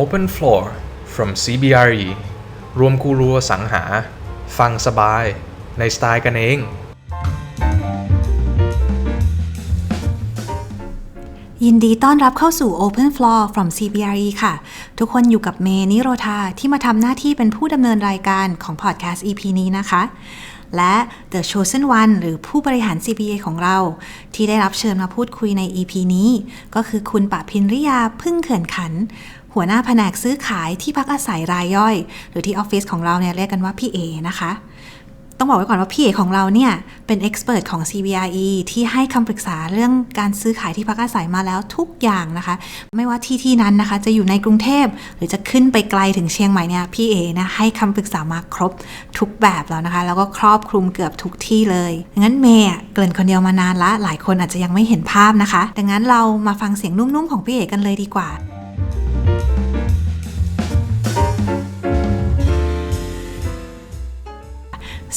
Open Floor from CBRE รวมกูรัวสังหา ฟังสบาย ในสไตล์กันเอง ยินดีต้อนรับเข้าสู่ Open Floor from CBRE ค่ะ ทุกคนอยู่กับเมนิโรธาที่มาทำหน้าที่เป็นผู้ดำเนินรายการของพอดแคสต์ EP นี้นะคะ และ The Chosen One หรือผู้บริหาร C.P.A. ของเรา ที่ได้รับเชิญมาพูดคุยใน EP นี้ ก็คือคุณปะพินริยาพึ่งเขื่อนขัน หัวหน้าแผนกซื้อขายที่พักอาศัยรายย่อย หรือที่ออฟฟิศของเราเนี่ยเรียกกันว่าพี่เอนะคะ ต้องบอกไว้ก่อนว่าพี่เอกของเราเนี่ยเป็นเอ็กซ์เพรสของ CBRE ที่ให้คำปรึกษาเรื่องการซื้อขายที่พักอาศัยมาแล้วทุกอย่างนะคะ ไม่ว่าที่ที่นั้นนะคะ จะอยู่ในกรุงเทพหรือจะขึ้นไปไกลถึงเชียงใหม่เนี่ยพี่เอนะให้คำปรึกษามาครบทุกแบบแล้วนะคะ แล้วก็ครอบคลุมเกือบทุกที่เลยงั้นเมย์เกินคนเดียวมานานละหลายคนอาจจะยังไม่เห็นภาพนะคะ ดังนั้นเรามาฟังเสียงนุ่มๆของพี่เอกกันเลยดีกว่า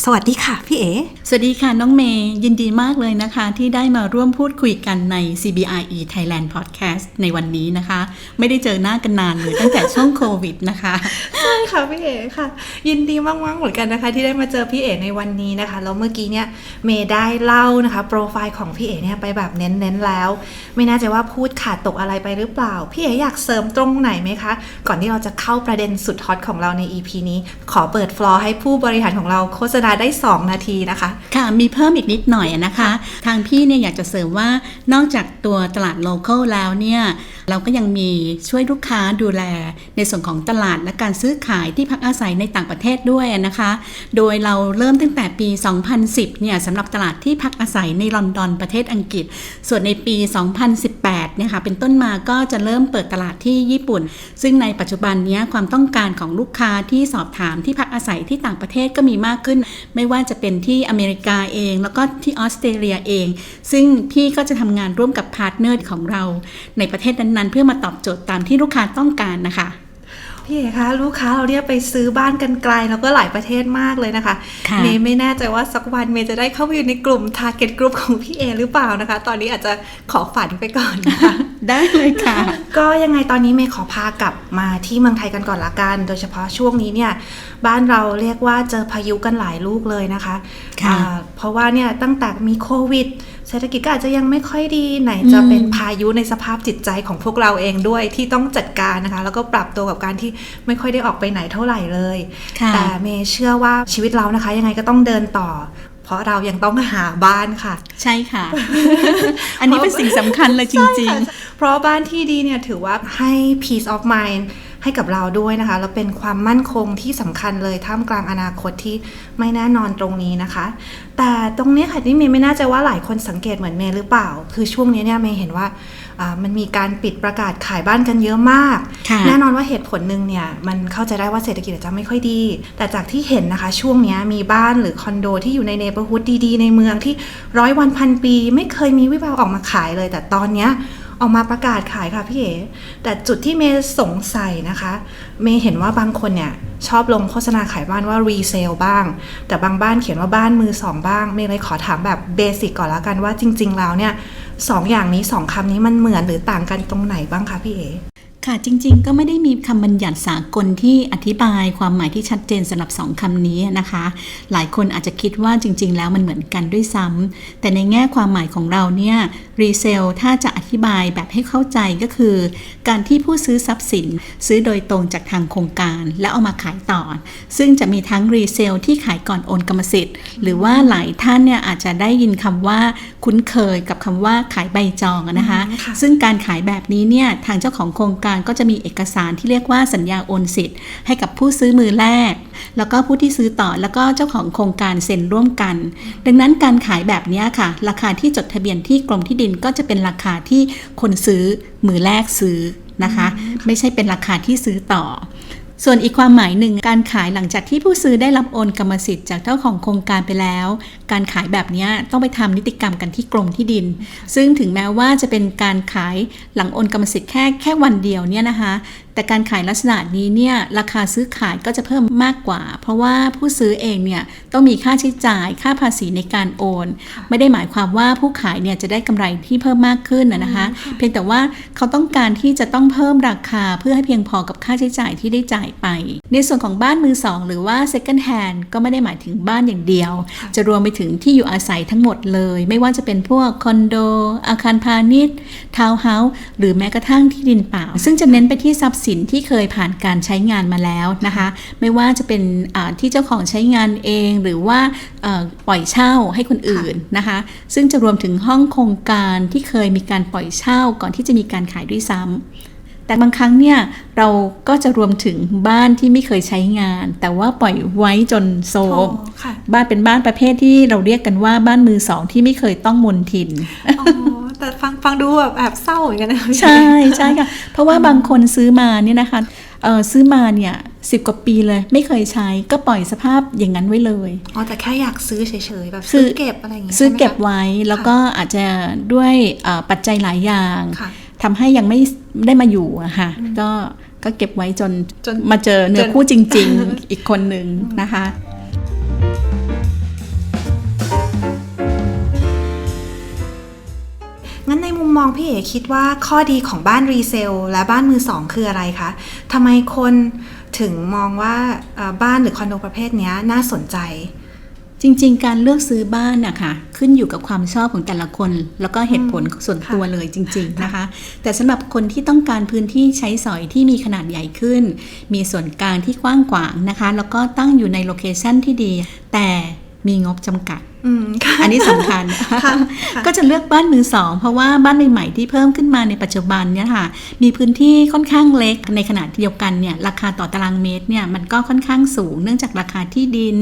สวัสดีค่ะพี่เอสวัสดีค่ะน้องเมย์ยินดีมากเลยนะคะ ที่ได้มาร่วมพูดคุยกันใน CBRE Thailand Podcast ในวันนี้นะคะ ไม่ได้เจอหน้ากันนานเลยตั้งแต่ช่วงโควิดนะคะ ใช่ค่ะพี่เอ๋ค่ะ ยินดีมากๆเหมือนกันนะคะ ที่ได้มาเจอพี่เอ๋ในวันนี้นะคะแล้วเมื่อกี้เนี่ยเมย์ได้เล่านะคะโปรไฟล์ของพี่เอ๋เนี่ยไปแบบเน้นๆแล้ว ไม่น่าจะว่าพูดขาดตกอะไรไปหรือเปล่าพี่เอ๋อยากเสริมตรงไหนไหมคะ ก่อนที่เราจะเข้าประเด็นสุดฮอตของเราใน EP นี้ ขอเปิดฟลอร์ให้ผู้บริหารของเราโฆษณาได้ 2 นาทีนะคะ ค่ะมีเพิ่มอีกนิดหน่อยนะคะ ทางพี่เนี่ยอยากจะเสริมว่านอกจากตัวตลาดโลเคอลแล้วเนี่ยเราก็ยังมีช่วยลูกค้าดูแล ในส่วนของตลาดและการซื้อขายที่พักอาศัยในต่างประเทศด้วยนะคะ โดยเราเริ่มตั้งแต่ปี 2010 เนี่ยสำหรับตลาดที่พักอาศัยในลอนดอนประเทศอังกฤษ ส่วนในปี 2018 เนี่ยค่ะเป็นต้นมาก็จะเริ่มเปิดตลาดที่ญี่ปุ่น ซึ่งในปัจจุบันนี้ความต้องการของลูกค้าที่สอบถามที่พักอาศัยที่ต่างประเทศก็มีมากขึ้นไม่ว่าจะเป็นที่อเมริกาเอง แล้วก็ที่ออสเตรเลียเอง ซึ่งพี่ก็จะทำงานร่วมกับพาร์ทเนอร์ของเรา ในประเทศนั้นๆ เพื่อมาตอบโจทย์ตามที่ลูกค้าต้องการนะคะ พี่เอ๋คะลูกค้าเราเนี่ยไปซื้อบ้านกันไกลแล้วก็หลายประเทศมากเลยนะคะค่ะเมย์ไม่แน่ใจว่าสักวันเมย์จะได้เข้าไปอยู่ในกลุ่ม Target Group ของพี่เอหรือเปล่านะคะ ตอนนี้อาจจะขอฝันไปก่อนนะคะได้เลยค่ะ ก็ยังไงตอนนี้เมย์ขอพากลับมาที่เมืองไทยกันก่อนละกัน โดยเฉพาะช่วงนี้เนี่ยบ้านเราเรียกว่าเจอพายุกันหลายลูกเลยนะคะค่ะอ่าเพราะว่าเนี่ยตั้งแต่มีโควิด เศรษฐกิจก็อาจจะยังไม่ค่อยดีไหนจะเป็นพายุในสภาพจิตใจของพวกเราเองด้วยที่ต้องจัดการนะคะ แล้วก็ปรับตัวกับการที่ไม่ค่อยได้ออกไปไหนเท่าไหร่เลยค่ะแต่เมย์เชื่อว่าชีวิตเรานะคะ ยังไงก็ต้องเดินต่อ เพราะเรายังต้องหาบ้านค่ะ ใช่ค่ะ อันนี้เป็นสิ่งสำคัญเลยจริง ๆ เพราะบ้านที่ดีเนี่ยถือว่าให้ peace of mind ให้กับเราด้วยนะคะ แล้วเป็นความมั่นคงที่สำคัญเลยท่ามกลางอนาคตที่ไม่แน่นอนตรงนี้นะคะ แต่ตรงเนี้ยค่ะที่เมย์ไม่แน่ใจว่าหลายคนสังเกตเหมือนเมย์หรือเปล่า คือช่วงนี้เนี่ยเมย์เห็นว่าอ่ามันมีการปิดประกาศขายบ้านกันเยอะมากค่ะแน่นอนว่าเหตุผลหนึ่งเนี่ยมันเข้าใจได้ว่าเศรษฐกิจอาจจะไม่ค่อยดี แต่จากที่เห็นนะคะ ช่วงเนี้ยมีบ้านหรือคอนโดที่อยู่ในเนเบอร์ฮุดดีๆ ในเมืองที่ร้อยวันพันปี ไม่เคยมีวิแววออกมาขายเลย แต่ตอนเนี้ย ออกมาประกาศขายค่ะพี่เอ๋แต่จุดที่เมย์สงสัยนะคะ เมย์เห็นว่าบางคนเนี่ยชอบลงโฆษณาขายบ้านว่ารีเซลบ้าง แต่บางบ้านเขียนว่าบ้านมือสองบ้าง เมย์เลยขอถามแบบเบสิกก่อนแล้วกันว่าจริง ๆ แล้วเนี่ยสองอย่างนี้สองคำนี้มันเหมือนหรือต่างกันตรงไหนบ้างคะพี่เอ๋ ค่ะจริงๆ ก็ไม่ได้มีคำบัญญัติสากลที่อธิบายความหมายที่ชัดเจนสำหรับสองคำนี้นะคะ หลายคนอาจจะคิดว่าจริง ๆ แล้วมันเหมือนกันด้วยซ้ำแต่ในแง่ความหมายของเราเนี่ยรีเซลถ้าจะอธิบายแบบให้เข้าใจก็คือ การที่ผู้ซื้อทรัพย์สิน ซื้อโดยตรงจากทางโครงการ แล้วเอามาขายต่อ ซึ่งจะมีทั้งรีเซลที่ขายก่อนโอนกรรมสิทธิ์ หรือว่าหลายท่านเนี่ยอาจจะได้ยินคำว่าคุ้นเคยกับคำว่าขายใบจองอะนะคะอืมค่ะซึ่งการขายแบบนี้เนี่ยทางเจ้าของโครงการก็จะมีเอกสารที่เรียกว่าสัญญาโอนสิทธิ์ให้กับผู้ซื้อมือแรก แล้วก็ผู้ที่ซื้อต่อแล้วก็เจ้าของโครงการเซ็นร่วมกัน ดังนั้นการขายแบบเนี้ยค่ะ ราคาที่จดทะเบียนที่กรมที่ดินก็จะเป็นราคาที่คนซื้อมือแรกซื้อนะคะ ไม่ใช่เป็นราคาที่ซื้อต่อ ส่วนอีกความหมายหนึ่งการขายหลังจากที่ผู้ซื้อได้รับโอนกรรมสิทธิ์จากเจ้าของโครงการไปแล้ว การขายแบบนี้ต้องไปทำนิติกรรมกันที่กรมที่ดิน ซึ่งถึงแม้ว่าจะเป็นการขายหลังโอนกรรมสิทธิ์แค่แค่วันเดียวเนี่ยนะคะ แต่การขายลักษณะนี้เนี่ยราคาซื้อขายก็จะเพิ่มมากกว่า เพราะว่าผู้ซื้อเองเนี่ยต้องมีค่าใช้จ่ายค่าภาษีในการโอน ไม่ได้หมายความว่าผู้ขายเนี่ยจะได้กำไรที่เพิ่มมากขึ้นนะนะคะ เพียงแต่ว่าเขาต้องการที่จะต้องเพิ่มราคาเพื่อให้เพียงพอกับค่าใช้จ่ายที่ได้จ่ายไป ในส่วนของบ้านมือสองหรือว่า second hand ก็ไม่ได้หมายถึงบ้านอย่างเดียว จะรวมไปถึงที่อยู่อาศัยทั้งหมดเลย ไม่ว่าจะเป็นพวกคอนโด อาคารพาณิชย์ทาวน์เฮาส์หรือแม้กระทั่งที่ดินเปล่า ซึ่งจะเน้นไปที่ทรัพย์สินที่เคยผ่านการใช้งานมาแล้วนะคะ ไม่ว่าจะเป็นอ่าที่เจ้าของใช้งานเองหรือว่าเอ่อปล่อยเช่าให้คนอื่นนะคะ ซึ่งจะรวมถึงห้องโครงการที่เคยมีการปล่อยเช่าก่อนที่จะมีการขายด้วยซ้ำแต่บางครั้งเนี่ยเราก็จะรวมถึงบ้านที่ไม่เคยใช้งาน แต่ว่าปล่อยไว้จนโซมโอ้ค่ะบ้านเป็นบ้านประเภทที่เราเรียกกันว่าบ้านมือสองที่ไม่เคยต้องมนทินอ๋อ แต่ฟังฟังดูแบบแอบเศร้าเหมือนกันนะพี่ใช่ใช่ค่ะ เพราะว่าบางคนซื้อมาเนี่ยนะคะเออซื้อมาเนี่ยสิบกว่าปีเลย ไม่เคยใช้ก็ปล่อยสภาพอย่างนั้นไว้เลยอ๋อแต่แค่อยากซื้อเฉยๆแบบคืซื้ออเก็บอะไรอย่างเงี้ยซื้อใช่ไหมคะเก็บไว้แล้วก็อาจจะด้วยเอ่อปัจจัยหลายอย่างค่ะทำให้ยังไม่ได้มาอยู่อะค่ะก็ก็เก็บไว้จนจนมาเจอเนื้อจนคู่จริง ๆ อีกคนหนึ่งนะคะ มุมมองพี่เอ๋คิดว่าข้อดีของบ้านรีเซลและบ้านมือสองคืออะไรคะทำไมคนถึงมองว่าเอ่อบ้านหรือคอนโดประเภทเนี้ยน่าสนใจ จริง ๆ การเลือกซื้อบ้านนะคะขึ้นอยู่กับความชอบของแต่ละคน แล้วก็เหตุผลส่วนตัวเลยจริง ๆ นะคะ แต่สำหรับคนที่ต้องการพื้นที่ใช้สอยที่มีขนาดใหญ่ขึ้น มีส่วนกลางที่กว้างขวางนะคะ แล้วก็ตั้งอยู่ในโลเคชันที่ดี แต่ มีงบจำกัดอืมค่ะอันนี้สำคัญค่ะค่ะก็จะเลือกบ้านมือสอง เพราะว่าบ้านใหม่ๆที่เพิ่มขึ้นมาในปัจจุบันเนี่ยค่ะ มีพื้นที่ค่อนข้างเล็กในขณะเดียวกันเนี่ยราคาต่อตารางเมตรเนี่ยมันก็ค่อนข้างสูง เนื่องจากราคาที่ดิน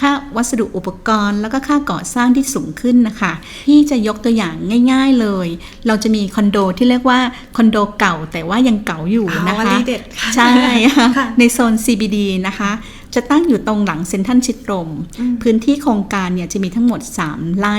ค่าวัสดุอุปกรณ์ แล้วก็ค่าก่อสร้างที่สูงขึ้นนะคะ ที่จะยกตัวอย่างง่าย ๆเลย เราจะมีคอนโดที่เรียกว่าคอนโดเก่าแต่ว่ายังเก่าอยู่อ๋อนะวคะลีเด็ดค่ะใช่ค่ะค่ะในโซน CBD นะคะ จะตั้งอยู่ตรงหลังเซ็นทรัลชิดลมพื้นที่โครงการเนี่ยจะมีทั้งหมด 3 ไร่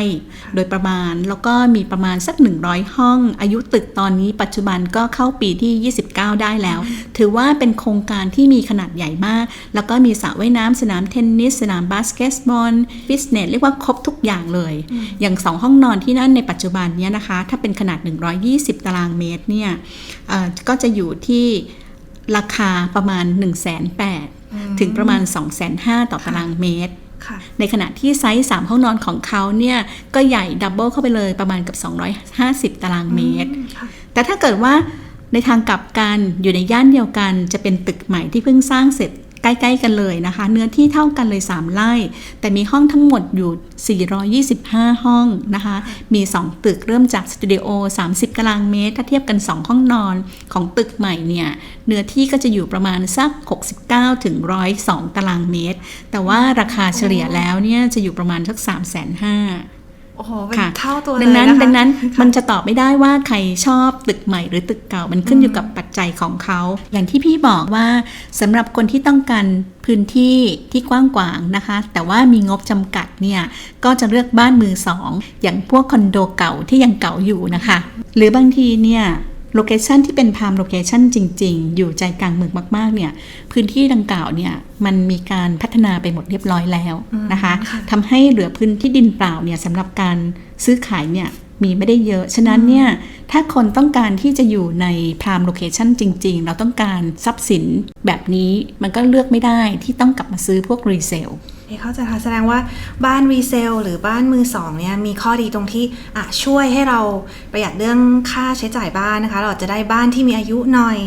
โดยประมาณแล้วก็มีประมาณสัก 100 ห้อง อายุตึกตอนนี้ปัจจุบันก็เข้าปีที่ 29 ได้แล้ว ถือว่าเป็นโครงการที่มีขนาดใหญ่มาก แล้วก็มีสระว่ายน้ำสนามเทนนิส สนามบาสเกตบอลฟิตเนสเรียกว่าครบทุกอย่างเลย อย่าง 2 ห้องนอนที่นั่นในปัจจุบันเนี้นะคะ ถ้าเป็นขนาด 120 ตารางเมตรเนี่ยเอ่อก็จะอยู่ที่ราคาประมาณ 1 8 0 0 0 ถึงประมาณ 2 5 0 0 0ต่อตารางเมตรค่ะในขณะที่ไซส์ 3 ห้องนอนของเขาเนี่ย ก็ใหญ่ดับเบิลเข้าไปเลยประมาณกับ 250 ตารางเมตรค่ะแต่ถ้าเกิดว่าในทางกลับกันอยู่ในย่านเดียวกันจะเป็นตึกใหม่ที่เพิ่งสร้างเสร็จ ใกล้ๆกันเลยนะคะ เนื้อที่เท่ากันเลย 3ไร่ แต่มีห้องทั้งหมดอยู่ 425 ห้องนะคะ มี 2 ตึกเริ่มจากสตูดิโอ 30 ตารางเมตร ถ้าเทียบกัน 2 ห้องนอนของตึกใหม่เนี่ย เนื้อที่ก็จะอยู่ประมาณสัก 69 ถึง 102 ตารางเมตร แต่ว่าราคาเฉลี่ยแล้วเนี่ยจะอยู่ประมาณสัก 3 5 0 0 0 โอ้โหเป็นค่ะเท่าตัวเลยดังนั้นนะคะดังนั้นมันจะตอบไม่ได้ว่าใครชอบตึกใหม่หรือตึกเก่ามันขึ้นอยู่กับปัจจัยของเขา อย่างที่พี่บอกว่าสำหรับคนที่ต้องการพื้นที่ที่กว้างขวางนะคะ แต่ว่ามีงบจำกัดเนี่ยก็จะเลือกบ้านมือสองอย่างพวกคอนโดเก่าที่ยังเก่าอยู่นะคะ หรือบางทีเนี่ย โลเคชันที่เป็นพามโลเคชันจริง ๆ อยู่ใจกลางเมืองมาก ๆ เนี่ย พื้นที่ดังกล่าวเนี่ยมันมีการพัฒนาไปหมดเรียบร้อยแล้วนะคะทำให้เหลือพื้นที่ดินเปล่าเนี่ยสำหรับการซื้อขายเนี่ยมีไม่ได้เยอะ ฉะนั้นเนี่ย ถ้าคนต้องการที่จะอยู่ในพรามโลเคชันจริง ๆ เราต้องการทรัพย์สินแบบนี้มันก็เลือกไม่ได้ที่ต้องกลับมาซื้อพวกรีเซล เข้าใจค่ะแสดงว่าบ้านรีเซลหรือบ้านมือสองเนี่ยมีข้อดีตรงที่อะช่วยให้เราประหยัดเรื่องค่าใช้จ่ายบ้านนะคะ เราจะได้บ้านที่มีอายุหน่อย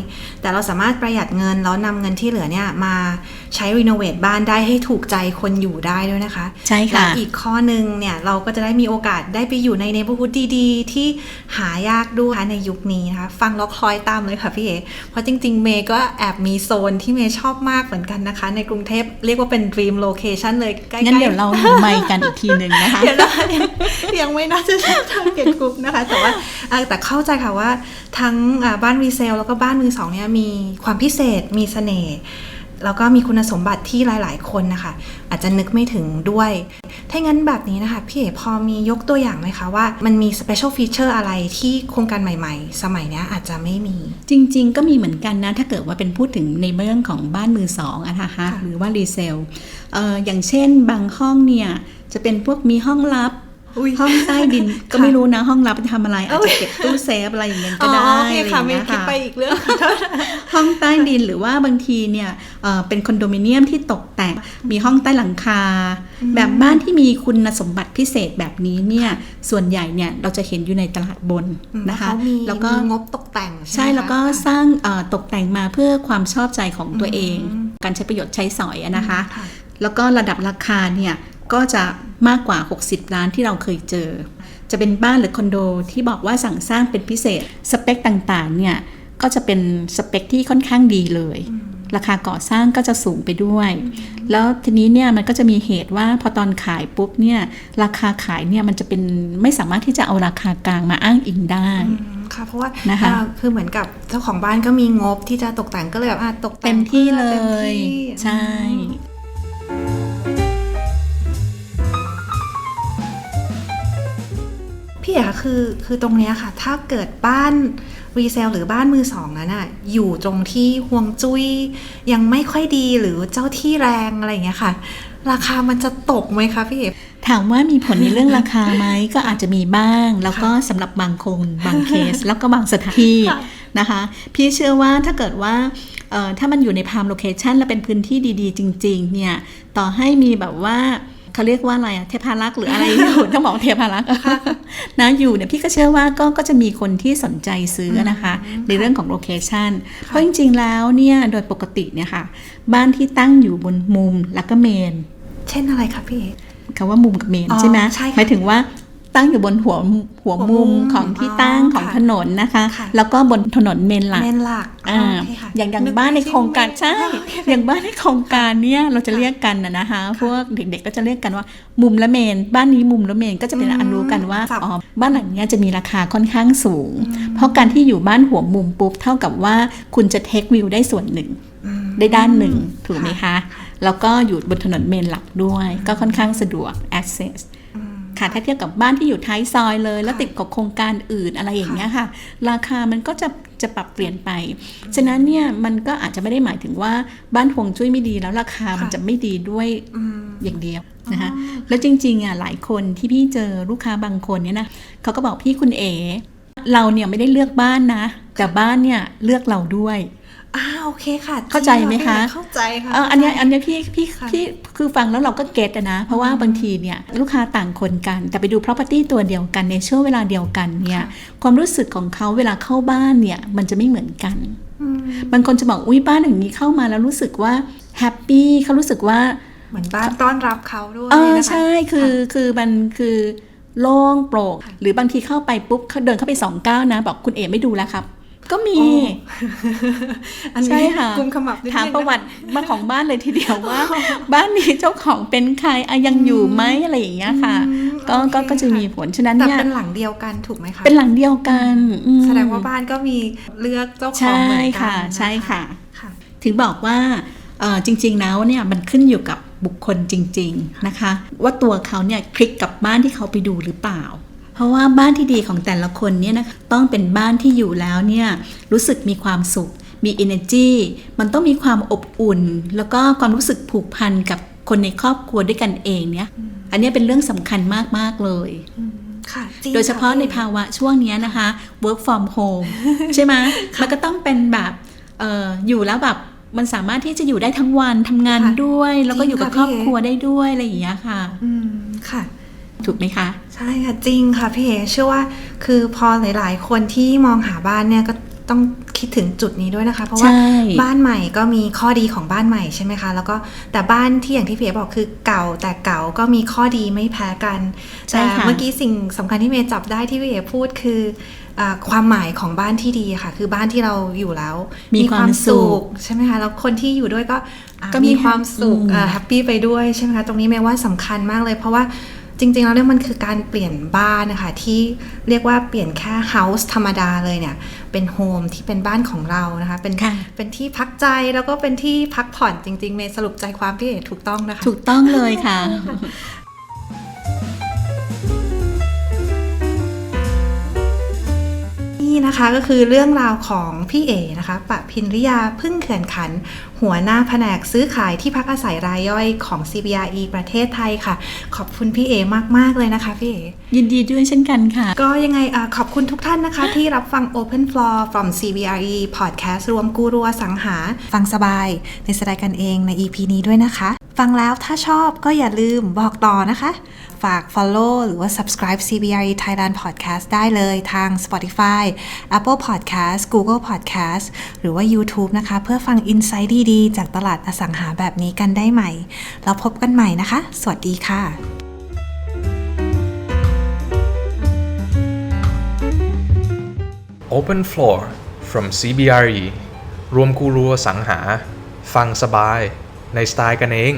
แต่เราสามารถประหยัดเงินแล้วนำเงินที่เหลือเนี่ยมา ใช้รีโนเวทบ้านได้ให้ถูกใจคนอยู่ได้ด้วยนะคะ ใช่ค่ะและอีกข้อหนึ่งเนี่ยเราก็จะได้มีโอกาสได้ไปอยู่ในเนเบอร์ o ุ d ดีๆ ที่หายากด้วยนะคะในยุคนี้นะคะ ฟังแล้วคล้อยตามเลยค่ะพี่เอเพราะจริง ๆ เมย์ก็แอบมีโซนที่เมย์ชอบมากเหมือนกันนะคะ ในกรุงเทพเรียกว่าเป็น dream location เลยใกล้ๆงั้นเดี๋ยวเราไมค์กันอีกทีหนึ่งนะคะ เดี๋ยวนะยังไม่น่าจะใช่ target group นะคะ แต่ว่าเอ่อแต่เข้าใจค่ะว่าทั้งอ่าบ้านรีเซลแล้วก็บ้านมือสองเนี่ยมีความพิเศษมีเสน่ห์ แล้วก็มีคุณสมบัติที่หลาย ๆ คนนะคะ อาจจะนึกไม่ถึงด้วย ถ้างั้นแบบนี้นะคะ พี่เอ๋พอมียกตัวอย่างไหมคะว่ามันมี special feature อะไรที่โครงการใหม่ ๆ สมัยนี้อาจจะไม่มี จริง ๆ ก็มีเหมือนกันนะ ถ้าเกิดว่าเป็นพูดถึงในเรื่องของบ้านมือสองอะนะคะหรือว่ารีเซลอย่างเช่นบางห้องเนี่ยจะเป็นพวกมีห้องลับ ห้องใต้ดินก็ค่ะไม่รู้นะห้องลับไปทำอะไรอาจอุ๊จะยเก็บตู้เซฟอะไรอย่างเงี้ยก็อ๋อได้โอเคอะไรอค่ะย่างไม่เงี้ยคิดค่ะไปอีกเรื่องห้องใต้ดินหรือว่าบางทีเนี่ยเอ่อเป็นคอนโดมิเนียมที่ตกแต่งมีห้องใต้หลังคา แบบบ้านที่มีคุณสมบัติพิเศษแบบนี้เนี่ยส่วนใหญ่เนี่ยเราจะเห็นอยู่ในตลาดบนนะคะเขามีแล้วก็มีงบตกแต่งใช่ใช่ไหมคะแล้วก็สร้างเอ่อตกแต่งมาเพื่อความชอบใจของตัวเองอืมการใช้ประโยชน์ใช้สอยอะนะคะค่ะแล้วก็ระดับราคาเนี่ย ก็จะมากกว่า 60 ล้านที่เราเคยเจอ จะเป็นบ้านหรือคอนโดที่บอกว่าสั่งสร้างเป็นพิเศษ สเปคต่างๆ เนี่ย ก็จะเป็นสเปคที่ค่อนข้างดีเลย ราคาก่อสร้างก็จะสูงไปด้วย แล้วทีนี้เนี่ยมันก็จะมีเหตุว่าพอตอนขายปุ๊บเนี่ยราคาขายเนี่ยมันจะเป็นไม่สามารถที่จะเอาราคากลางมาอ้างอิงได้อืมค่ะเพราะว่านะคะอ่าคือเหมือนกับเจ้าของบ้านก็มีงบที่จะตกแต่งก็เลยแบบอะตกแต่เต็งมที่เลต็มยที่ใช่ พี่เอ๋คะคือคือตรงเนี้ยค่ะ ถ้าเกิดบ้านรีเซลหรือบ้านมือสองนั้นอะอยู่ตรงที่ห่วงจุ้ยยังไม่ค่อยดีหรือเจ้าที่แรงอะไรอย่างเงี้ยค่ะ ราคามันจะตกไหมคะพี่เอ๋ถามว่ามีผลในเรื่องราคาไหม ก็อาจจะมีบ้าง แล้วก็สำหรับบางคนบางเคส แล้วก็บางสถานที่ค่ะนะคะ พี่เชื่อว่าถ้าเกิดว่าเอ่อถ้ามันอยู่ในพามโลเคชันและเป็นพื้นที่ดี ๆ จริง ๆ เนี่ย ต่อให้มีแบบว่า เขาเรียกว่าอะไรอะเทพารักษ์หรืออะไรอยู่ต้องบอกเทพารักษ์นะอยู่เนี่ยพี่ก็เชื่อว่าก็ก็จะมีคนที่สนใจซื้อนะคะ ในเรื่องของโลเคชันเพราะจริงๆแล้วเนี่ยโดยปกติเนี่ยค่ะ บ้านที่ตั้งอยู่บนมุมแล้วก็เมน เช่นอะไรคะพี่เอ๋คำว่ามุมกับเมนอ๋อใช่ไหมใช่ค่ะหมายถึงว่า ตั้งอยู่บนหัวหัวหัวมุมุมมของที่อ๋อตั้งของค่ะถนนนะคะค่ะแล้วก็บนถนนเมนหลักเมนหลักอ่าโเคค่ะอย่างอย่างกบ้านในไม่โครงการเมนใช่อย่างบ้านในโครงการเนี่ยเราจะเรียกกันนะนะคะ พวกเด็กๆก็จะเรียกกันว่า มุมละเมน บ้านนี้มุมละเมนก็จะเป็นอืมอันรู้กันว่าครับอ๋อบ้านหลังเนี้ยจะมีราคาค่อนข้างสูง เพราะการที่อยู่บ้านหัวมุมปุ๊บเท่ากับว่าคุณจะเทควิวได้ส่วนหนึ่งอืมได้ด้านหนึ่งถูกไหมค่ะคะ แล้วก็อยู่บนถนนเมนหลักด้วย ก็ค่อนข้างสะดวก access อืม ค่ะถ้าเทียบกับบ้านที่อยู่ท้ายซอยเลย แล้วค่ะติดกับโครงการอื่นอะไรอย่างเงี้ยค่ะ ราคามันก็จะจะปรับเปลี่ยนไป ฉะนั้นเนี่ยมันก็อาจจะไม่ได้หมายถึงว่าบ้านห่วงจุ้ยไม่ดีแล้วราคามันจะไม่ดีด้วยอืมอย่างเดียวนะคะอ๋อแล้วจริงๆอะหลายคนที่พี่เจอลูกค้าบางคนเนี่ยนะเขาก็บอกพี่คุณเอ๋เราเนี่ยไม่ได้เลือกบ้านนะ แต่บ้านเนี่ยเลือกเราด้วย อ่าโอเคค่ะเข้าใจไหมคะเข้าใจค่ะเอออันเนี้ยอันเนี้ยพี่พี่ค่ะพี่คือฟังแล้วเราก็เก็ตอะนะ เพราะว่าบางทีเนี่ยลูกค้าต่างคนกัน แต่ไปดู property ตัวเดียวกันในช่วงเวลาเดียวกันเนี่ยความรู้สึกของเขาเวลาเข้าบ้านเนี่ยมันจะไม่เหมือนกันอืมบางคนจะบอกอุ้ยบ้านอย่างนี้เข้ามาแล้วรู้สึกว่าแฮปปี้เขารู้สึกว่าเหมือนบ้านต้อนรับเขาด้วยเออนะคะใช่คือคือมันคือโล่งโปร่งหรือบางทีเข้าไปปุ๊บเขาเดินเข้าไปสองก้าวนะ บอกคุณเอ๋ไม่ดูแล้วครับ ก็มีโอ้อันนี้ใช่ค่ะกุมขมับนิดนึงถามประวัตินมาของบ้านเลยทีเดียวว่า บ้านนี้เจ้าของเป็นใครอะยังอยู่ไหมอะไรอย่างเงี้ยค่ะอืมก็ก็โอเคก็จะมีค่ะผลฉะนั้นแต่เนี่ยเป็นหลังเดียวกันถูกไหมคะเป็นหลังเดียวกันอืมแสดงว่าบ้านก็มีเลือกเจ้าของใช่เหมือนกันค่ะนใช่ค่ะค่ะ ถึงบอกว่าเอ่อจริง ๆ แล้วเนี่ยมันขึ้นอยู่กับบุคคลจริง ๆ นะคะ ว่าตัวเขาเนี่ยคลิกกับบ้านที่เขาไปดูหรือเปล่า เพราะว่าบ้านที่ดีของแต่ละคนเนี่ยนะต้องเป็นบ้านที่อยู่แล้วเนี่ยรู้สึกมีความสุข มี energy มันต้องมีความอบอุ่น แล้วก็ความรู้สึกผูกพันกับคนในครอบครัวด้วยกันเองเนี่ยอันเนี้ยเป็นเรื่องสำคัญมาก ๆ เลยค่ะจริงโดยเฉพาะค่ในภาวะช่วงเนี้ยนะคะ work from home ใช่ไหมมันก็ต้องเป็นแบบเอออยู่แล้วแบบมันสามารถที่จะอยู่ได้ทั้งวันทำงานค่ะด้วย แล้วก็จริงอยู่กับค่ะครอบพี่เอ๋ครัวได้ด้วยอะไรอย่างเงี้ยค่ะ อืมค่ะ ถูกไหมคะ ใช่ค่ะจริงค่ะพี่เอเชื่อว่าคือพอหลาย ๆ คนที่มองหาบ้านเนี่ยก็ต้องคิดถึงจุดนี้ด้วยนะคะ เพราะว่าใช่บ้านใหม่ก็มีข้อดีของบ้านใหม่ใช่ไหมคะ แล้วก็แต่บ้านที่อย่างที่พี่เอบอกคือเก่าแต่เก่าก็มีข้อดีไม่แพ้กันใช่แต่ค่ะเมื่อกี้สิ่งสำคัญที่เมย์จับได้ที่พี่เอพูดคืออาความหมายของบ้านที่ดีค่ะ คือบ้านที่เราอยู่แล้ว มีความสุขใช่ไหมคะแล้วคนที่อยู่ด้วยก็อ่าก็มีมีความสุขอืมแฮปปี้ไปด้วยใช่ไหมคะตรงนี้เมย์ว่าสำคัญมากเลยเพราะว่า จริงๆแล้วเนี่ยมันคือการเปลี่ยนบ้านนะคะ ที่เรียกว่าเปลี่ยนแค่ house ธรรมดาเลยเนี่ย เป็นโฮมที่เป็นบ้านของเรานะคะ เป็นค่ะเป็นที่พักใจแล้วก็เป็นที่พักผ่อนจริงๆเมย์สรุปใจความพี่เอ๋ถูกต้องนะคะ ถูกต้องเลยค่ะ นี่นะคะก็คือเรื่องราวของพี่เอนะคะปะพินริยาพึ่งเขื่อนขัน หัวหน้าแผนกซื้อขายที่พักอาศัยรายย่อยของ CBRE ประเทศไทยค่ะ ขอบคุณพี่เอมาก ๆ เลยนะคะพี่เอยินดีด้วยเช่นกันค่ะ ก็ยังไงอะขอบคุณทุกท่านนะคะ ที่รับฟัง Open Floor from CBRE Podcast รวมกูรัวสังหา ฟังสบายในสไตล์กันเองใน EP นี้ด้วยนะคะ ฟังแล้วถ้าชอบก็อย่าลืมบอกต่อนะคะ ฝาก follow หรือว่า subscribe CBRE Thailand Podcast ได้เลยทาง Spotify Apple Podcast Google Podcast หรือว่า YouTube นะคะ เพื่อฟัง insight ดีๆ จากตลาดอสังหาแบบนี้กันได้ใหม่แล้วพบกันใหม่นะคะ สวัสดีค่ะ Open Floor from CBRE รวมกูรัวสังหา ฟังสบาย ในสไตล์กันเอง